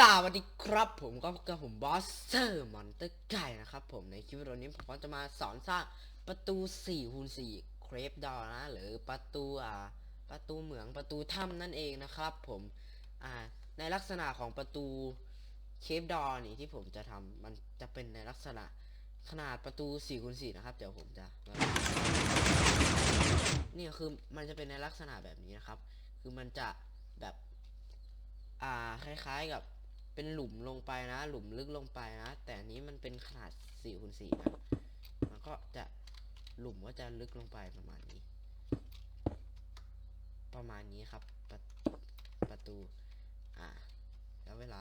สวัสดีครับผมก็กับผมบอสเซอร์มอนเตอร์ไก่นะครับผมในคลิปวิดีโอนี้ผมก็จะมาสอนสร้างประตู4คูณ4เครปดอนะหรือประตูอ่าประตูเหมืองประตูถ้ำนั่นเองนะครับผมอ่าในลักษณะของประตูเคปดอนี่ที่ผมจะทำมันจะเป็นในลักษณะขนาดประตู4คูณ4นะครับเดี๋ยวผมจะนี่คือมันจะเป็นในลักษณะแบบนี้นะครับ คือมันจะแบบอ่าคล้ายๆกับ เป็นหลุมลงไปนะ หลุมลึกลงไปนะ แต่อันนี้มันเป็นขนาด4คูณ4นะมันก็จะหลุมก็จะลึกลงไปประมาณนี้ ประมาณนี้ครับประประตู อ่า แล้วเวลา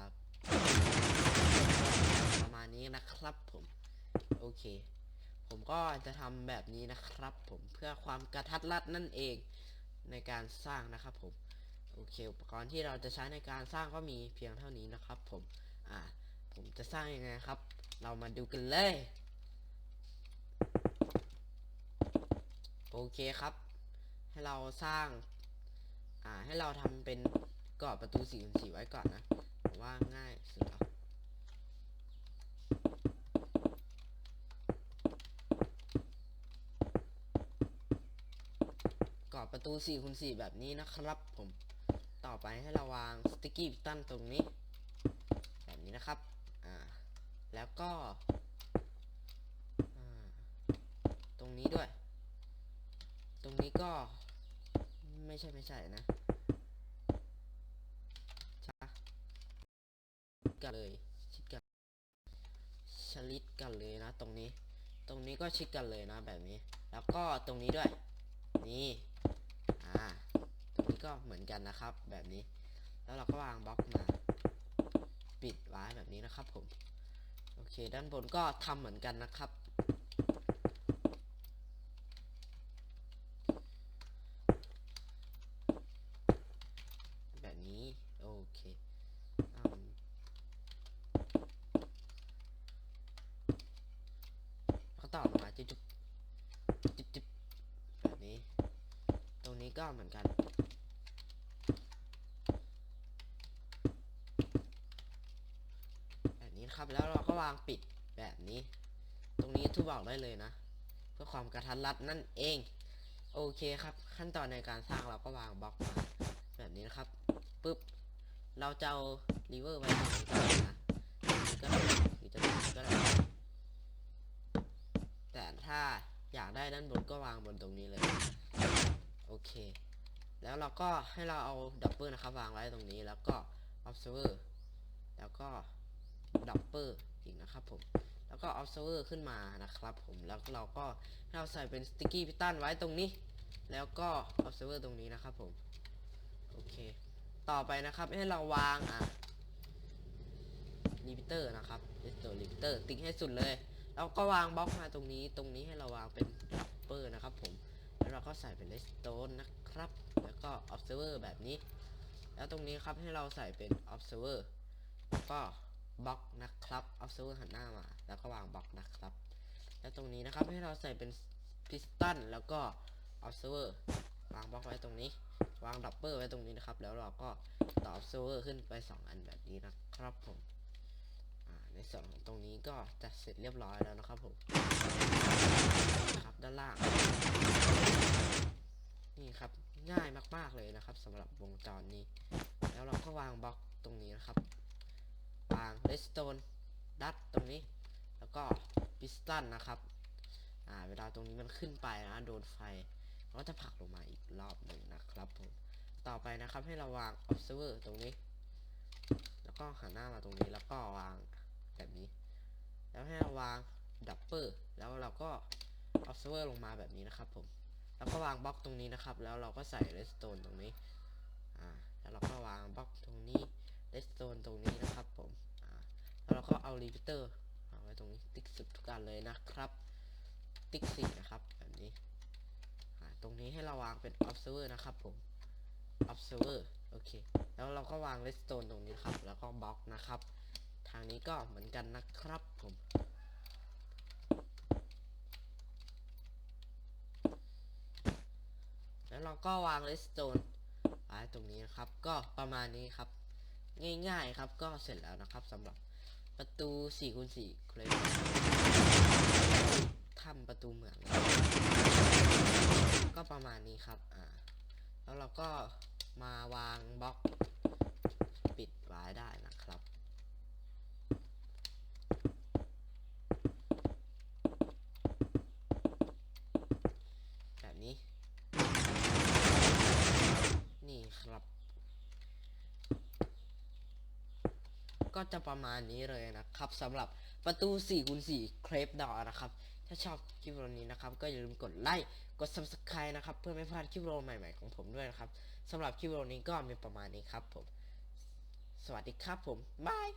ประมาณนี้นะครับผมโอเค ผมก็จะทำแบบนี้นะครับ ผมเพื่อความกระทัดรัดนั่นเองในการสร้างนะครับผม โอเคอุปกรณ์ที่เราจะใช้ในการสร้างก็มีเพียงเท่านี้นะครับผมอ่าผมจะสร้างยังไงครับ เรามาดูกันเลย โอเคครับ ให้เราสร้าง อ่าให้เราทำเป็นกรอบประตู4คูณ4ไว้ก่อนนะผมว่าง่ายสุดแล้วกรอบประตู4คูณ4แบบนี้นะครับผม ต่อไปให้เราวางสติกกี้ตั้นตรงนี้ แบบนี้นะครับ อ่า แล้วก็ ตรงนี้ด้วย ตรงนี้ก็ ไม่ใช่ไม่ใช่นะช้ากันเลย ชิดกัน ชลิดกันเลยนะ ตรงนี้ ตรงนี้ก็ชิดกันเลยนะแบบนี้ แล้วก็ตรงนี้ด้วย นี่ ก็เหมือนกันนะครับ แบบนี้ แล้วเราก็วางบล็อกมาปิดไว้แบบนี้นะครับผม โอเค ด้านบนก็ทำเหมือนกันนะครับ แบบนี้ โอเคก็ต่อมาจุ๊บจุ๊บจุ๊บจุ๊บแบบนี้ ตรงนี้ก็เหมือนกัน แบบ นะครับ แล้วเราก็วางปิดแบบนี้ ตรงนี้ทุบออกได้เลยนะ เพื่อความกระทัดรัดนั่นเอง โอเคครับ ขั้นตอนในการสร้างเราก็วางบล็อกมาแบบนี้นะครับปุ๊บเราจะเอาลีเวอร์ไว้ตรงนี้ก่อนนะตรงนี้ก็ได้หรือจะตรงนี้ก็ได้แต่ถ้าอยากได้ด้านบนก็วางบนตรงนี้เลย โอเค แล้วเราก็ให้เราเอาดับเบิลนะครับ วางไว้ตรงนี้แล้วก็ observer แล้วก็ ดับเบิลอีกนะครับผม แล้วก็ observer ขึ้นมานะครับผม แล้วเราก็ให้เราใส่เป็น sticky pattern ไว้ตรงนี้ แล้วก็ observer ตรงนี้นะครับผม โอเค ต่อไปนะครับให้เราวางอะ repeater นะครับ restore repeater ติ๊กให้สุดเลย แล้วก็วางบล็อกมาตรงนี้ ตรงนี้ให้เราวางเป็น upper นะครับผม แล้วเราก็ใส่เป็น redstone นะครับ แล้วก็ observer แบบนี้ แล้วตรงนี้ครับให้เราใส่เป็น observer แล้วก็ บล็อกนะครับ observer หันหน้ามา แล้วก็วางบล็อกนะครับ แล้วตรงนี้นะครับให้เราใส่เป็น piston แล้วก็ observer วางบล็อกไว้ตรงนี้ วางดับเบิลไว้ตรงนี้นะครับ แล้วเราก็ต่อ observer ขึ้นไป 2 อันแบบนี้นะครับผมในส่วนของตรงนี้ก็จะเสร็จเรียบร้อยแล้วนะครับผมครับด้านล่าง นี่ครับง่ายมากๆเลยนะครับสำหรับวงจรนี้ แล้วเราก็วางบล็อกตรงนี้นะครับ วาง redstone ดัดตรงนี้ แล้วก็ piston นะครับอ่าเวลาตรงนี้มันขึ้นไปนะโดนไฟก็จะผลักลงมาอีกรอบหนึ่งนะครับผมต่อไปนะครับให้เราวาง observer ตรงนี้ แล้วก็หันหน้ามาตรงนี้แล้วก็วางแบบนี้ แล้วให้เราวาง double แล้วเราก็ observer ลงมาแบบนี้นะครับผมแล้วก็วางบล็อกตรงนี้นะครับ แล้วเราก็ใส่ redstone ตรงนี้อ่าแล้วเราก็วางบล็อกตรงนี้ redstone ตรงนี้นะครับผม แล้วก็เอา repeater วาไว้ตรงนี้ติ๊กสุดทุกการเลยนะครับ ติ๊กสี่นะครับแบบนี้ตรงนี้ให้เราวางเป็น observer นะครับผม observer โอเค แล้วเราก็วาง redstone ตรงนี้ครับ แล้วก็บล็อกนะครับ ทางนี้ก็เหมือนกันนะครับผมแล้วเราก็วาง redstone ไว้ตรงนี้นะครับ ก็ประมาณนี้ครับ ง่ายๆครับ ก็เสร็จแล้วนะครับสำหรับ ประตู4คูณ4เคลมทำประตูเหมืองนก็ประมาณนี้ครับอ่าแล้วเราก็มาวางบล็อก ปิดไว้ได้นะครับนี้ นี่ครับ ก็จะประมาณนี้เลยนะครับสำหรับประตู4คูณ4เครปดอนะครับ ถ้าชอบคลิปวิดีโอนี้นะครับ ก็อย่าลืมกดไลค์กด subscribe นะครับ เพื่อไม่พลาดคลิปวิดีโอใหม่ๆของผมด้วยนะครับสำหรับคลิปวิดีโอนี้ก็มีประมาณนี้ครับผม สวัสดีครับผมบาย